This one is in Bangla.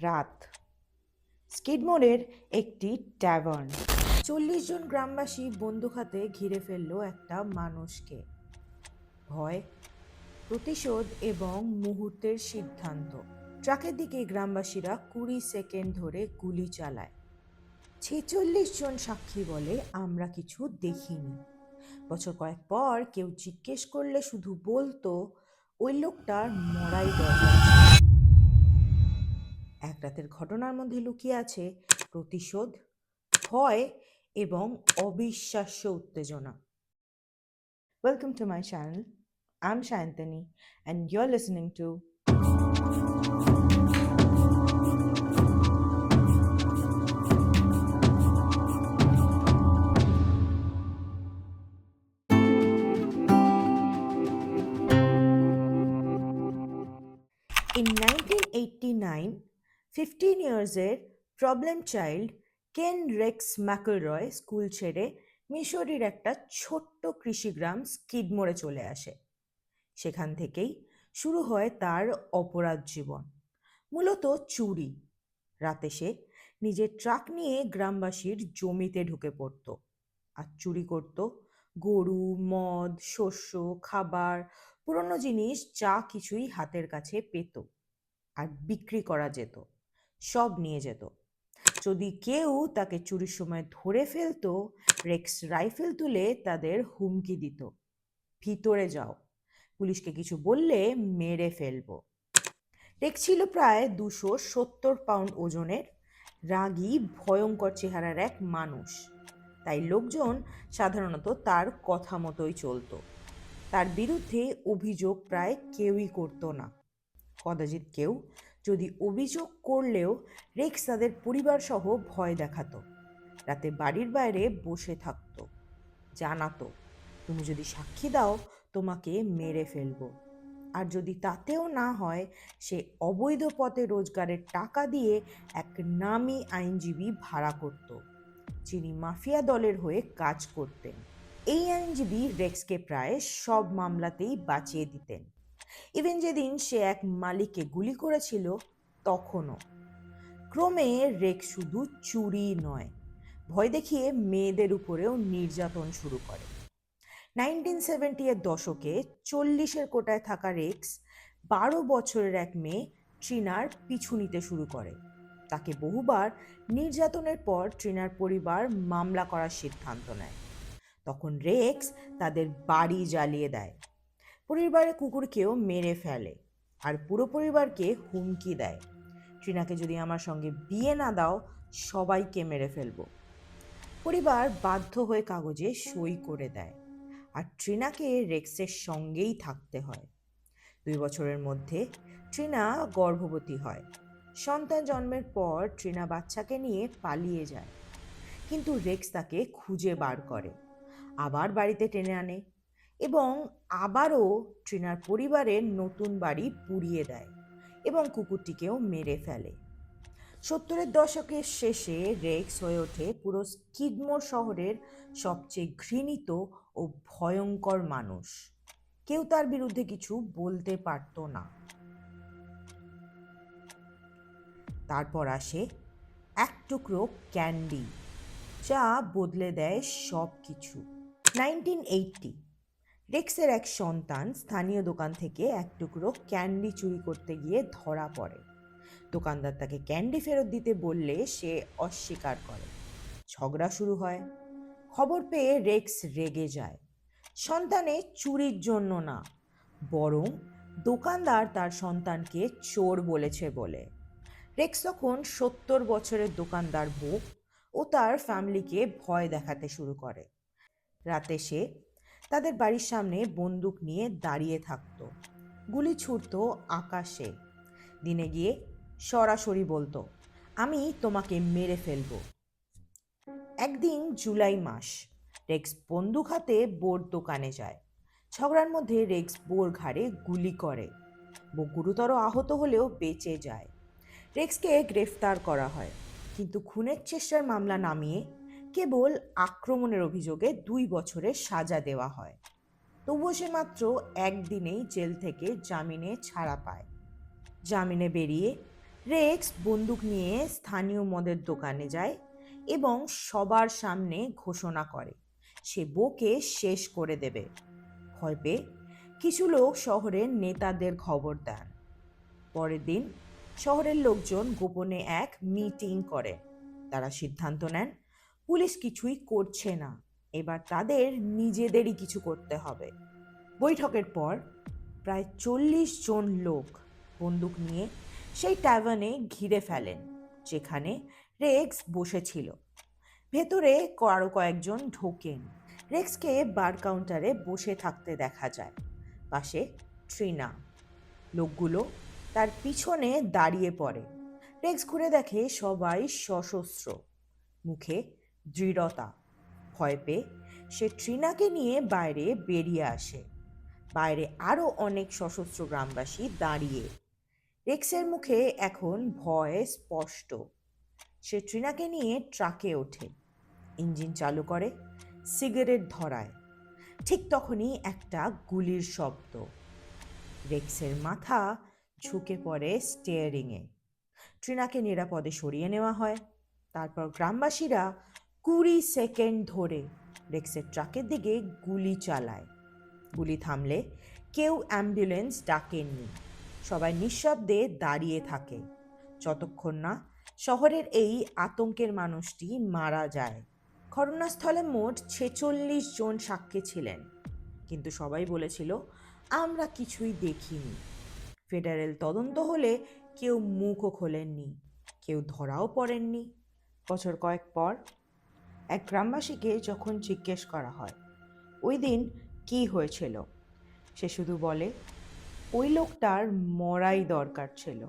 রাত। স্কিডমোরের একটি ট্যাভার্ন। চল্লিশ জন গ্রামবাসী বন্দুক হাতে ঘিরে ফেলল একটা মানুষকে। ভয়, প্রতিশোধ এবং মুহূর্তের সিদ্ধান্ত। ট্রাকের দিকে গ্রামবাসীরা কুড়ি সেকেন্ড ধরে গুলি চালায়। ছেচল্লিশ জন সাক্ষী বলে, আমরা কিছু দেখিনি। বছর কয়েক পর কেউ জিজ্ঞেস করলে শুধু বলতো, ওই লোকটার মরাই দরকার। এক রাতের ঘটনার মধ্যে লুকিয়ে আছে প্রতিশোধ ভয় এবং অবিশ্বাস্য উত্তেজনা। Welcome to my channel I am and you are listening to In 1989, 15 ইয়ার্সের problem child Ken Rex McElroy school ছেড়ে মিশরির একটা ছোট্ট কৃষিগ্রাম স্কিডমোরে চলে আসে। সেখান থেকেই শুরু হয় তার অপরাধ জীবন। মূলত চুরি। রাতে সে নিজের ট্রাক নিয়ে গ্রামবাসীর জমিতে ঢুকে পড়ত আর চুরি করত গরু, মদ, শস্য, খাবার, পুরনো জিনিস যা কিছুই হাতের কাছে পেত আর বিক্রি করা যেত। সব নিয়ে যেত। যদি কেউ তাকে চুরির সময় ধরে ফেলতো, রেক্স রাইফেল তুলে তাদের হুমকি দিত। ভিতরে যাও, পুলিশকে কিছু বললে মেরে ফেলব। রেক্স ছিল প্রায় দুশো সত্তর পাউন্ড ওজনের রাগী, ভয়ঙ্কর চেহারার এক মানুষ। তাই লোকজন সাধারণত তার কথা মতোই চলতো। তার বিরুদ্ধে অভিযোগ প্রায় কেউই করতো না। কদাচিৎ কেউ যদি অভিযোগ করলেও রেক্স তাদের পরিবারসহ ভয় দেখাতো। রাতে বাড়ির বাইরে বসে থাকতো। জানাতো, তুমি যদি সাক্ষী দাও, তোমাকে মেরে ফেলব। আর যদি তাতেও না হয়, সে অবৈধ পথে রোজগারের টাকা দিয়ে এক নামী আইনজীবী ভাড়া করত, যিনি মাফিয়া দলের হয়ে কাজ করতেন। এই আইনজীবী রেক্সকে প্রায় সব মামলাতেই বাঁচিয়ে দিতেন। ইভেন যেদিন সে এক মালিককে গুলি করেছিল, তখনও। ক্রমে রেক্স শুধু চুরি নয়, ভয় দেখিয়ে মেয়েদের উপরেও নির্যাতন শুরু করে। নাইনটিন সেভেন্টি এর দশকে চল্লিশের কোটায় থাকা রেক্স বারো বছরের এক মেয়ে ট্রিনার পিছু নিতে শুরু করে। তাকে বহুবার নির্যাতনের পর ট্রিনার পরিবার মামলা করার সিদ্ধান্ত নেয়। তখন রেক্স তাদের বাড়ি জ্বালিয়ে দেয়। পরিবারের কুকুরকেও মেরে ফেলে আর পুরো পরিবারকে হুমকি দেয়। ট্রিনাকে যদি আমার সঙ্গে বিয়ে না দাও, সবাইকে মেরে ফেলব। পরিবার বাধ্য হয়ে কাগজে সই করে দেয় আর ট্রিনাকে রেক্সের সঙ্গেই থাকতে হয়। দুই বছরের মধ্যে ট্রিনা গর্ভবতী হয়। সন্তান জন্মের পর ট্রিনা বাচ্চাকে নিয়ে পালিয়ে যায়। কিন্তু রেক্স তাকে খুঁজে বার করে। আবার বাড়িতে টেনে আনে। এবং আবারও ট্রিনার পরিবারের নতুন বাড়ি পুড়িয়ে দেয় এবং কুকুরটিকেও মেরে ফেলে। সত্তরের দশকের শেষে রেক্স হয়ে ওঠে পুরো স্কিডমোর শহরের সবচেয়ে ঘৃণিত ও ভয়ঙ্কর মানুষ। কেউ তার বিরুদ্ধে কিছু বলতে পারত না। তারপর আসে এক টুকরো ক্যান্ডি, যা বদলে দেয় সব কিছু নাইনটিন এইটটি রেক্সের এক সন্তান স্থানীয় দোকান থেকে এক টুকরো ক্যান্ডি চুরি করতে গিয়ে ধরা পড়ে। দোকানদার তাকে ক্যান্ডি ফেরত দিতে বললে সে অস্বীকার করে। ঝগড়া শুরু হয়। খবর পেয়ে রেক্স রেগে যায়। সন্তানে চুরির জন্য না, বরং দোকানদার তার সন্তানকে চোর বলেছে বলে। রেক্স তখন সত্তর বছরের দোকানদার বউ ও তার ফ্যামিলিকে ভয় দেখাতে শুরু করে। রাতে সে তাদের বাড়ির সামনে বন্দুক নিয়ে দাঁড়িয়ে থাকতো। গুলি ছুটতো আকাশে। দিনে গিয়ে সরাসরি বলতো, আমি তোমাকে মেরে ফেলব। একদিন জুলাই মাস, রেক্স বন্দুক হাতে বোর দোকানে যায়। ঝগড়ার মধ্যে রেক্স বোর ঘাড়ে গুলি করে। বউ গুরুতর আহত হলেও বেঁচে যায়। রেক্সকে গ্রেফতার করা হয়, কিন্তু খুনের চেষ্টার মামলা নামিয়ে কেবল আক্রমণের অভিযোগে দুই বছরের সাজা দেওয়া হয়। তবুও সে মাত্র একদিনেই জেল থেকে জামিনে ছাড়া পায়। জামিনে বেরিয়ে রেক্স বন্দুক নিয়ে স্থানীয় মদের দোকানে যায় এবং সবার সামনে ঘোষণা করে, সে বোকে শেষ করে দেবে। ভয় পেয়ে কিছু লোক শহরের নেতাদের খবর দেন। পরের দিন শহরের লোকজন গোপনে এক মিটিং করে। তারা সিদ্ধান্ত নেন পুলিশ কিছুই করছে না। এবার তাদের নিজেদেরই কিছু করতে হবে। বৈঠকের পর প্রায় চল্লিশ জন লোক বন্দুক নিয়ে সেই ট্যাভার্নে ঘিরে ফেলেন, যেখানে রেক্স বসেছিল। ভেতরে আরও কয়েকজন ঢোকেন। রেক্সকে বার কাউন্টারে বসে থাকতে দেখা যায়। পাশে ট্রিনা। লোকগুলো তার পিছনে দাঁড়িয়ে পড়ে। রেক্স ঘুরে দেখে সবাই সশস্ত্র। মুখে দৃঢ়তা। ভয় পেয়ে সে ট্রিনাকে নিয়ে বাইরে বেরিয়ে আসে। বাইরে আরও অনেক সশস্ত্র গ্রামবাসী দাঁড়িয়ে। রেক্সের মুখে এখন ভয় স্পষ্ট। সে ট্রিনাকে নিয়ে ট্রাকে ওঠে। ইঞ্জিন চালু করে, সিগারেট ধরায়। ঠিক তখনই একটা গুলির শব্দ। রেক্সের মাথা ঝুঁকে পড়ে স্টেয়ারিংয়ে। ট্রিনাকে নিরাপদে সরিয়ে নেওয়া হয়। তারপর গ্রামবাসীরা কুড়ি সেকেন্ড ধরে রেক্সের ট্রাকের দিকে গুলি চালায়। গুলি থামলে কেউ অ্যাম্বুলেন্স ডাকেননি। সবাই নিঃশব্দে দাঁড়িয়ে থাকে। যতক্ষণ না শহরের এই আতঙ্কের মানুষটি মারা যায়। ঘটনাস্থলে মোট ছেচল্লিশ জন সাক্ষী ছিলেন। কিন্তু সবাই বলেছিল, আমরা কিছুই দেখিনি। ফেডারেল তদন্ত হলে কেউ মুখও খোলেননি, কেউ ধরাও পড়েননি। বছর কয়েক পর এক গ্রামবাসীকে যখন জিজ্ঞেস করা হয়, ওই দিন কি হয়েছিল? সে শুধু বলে, ওই লোকটার মরাই দরকার ছিল।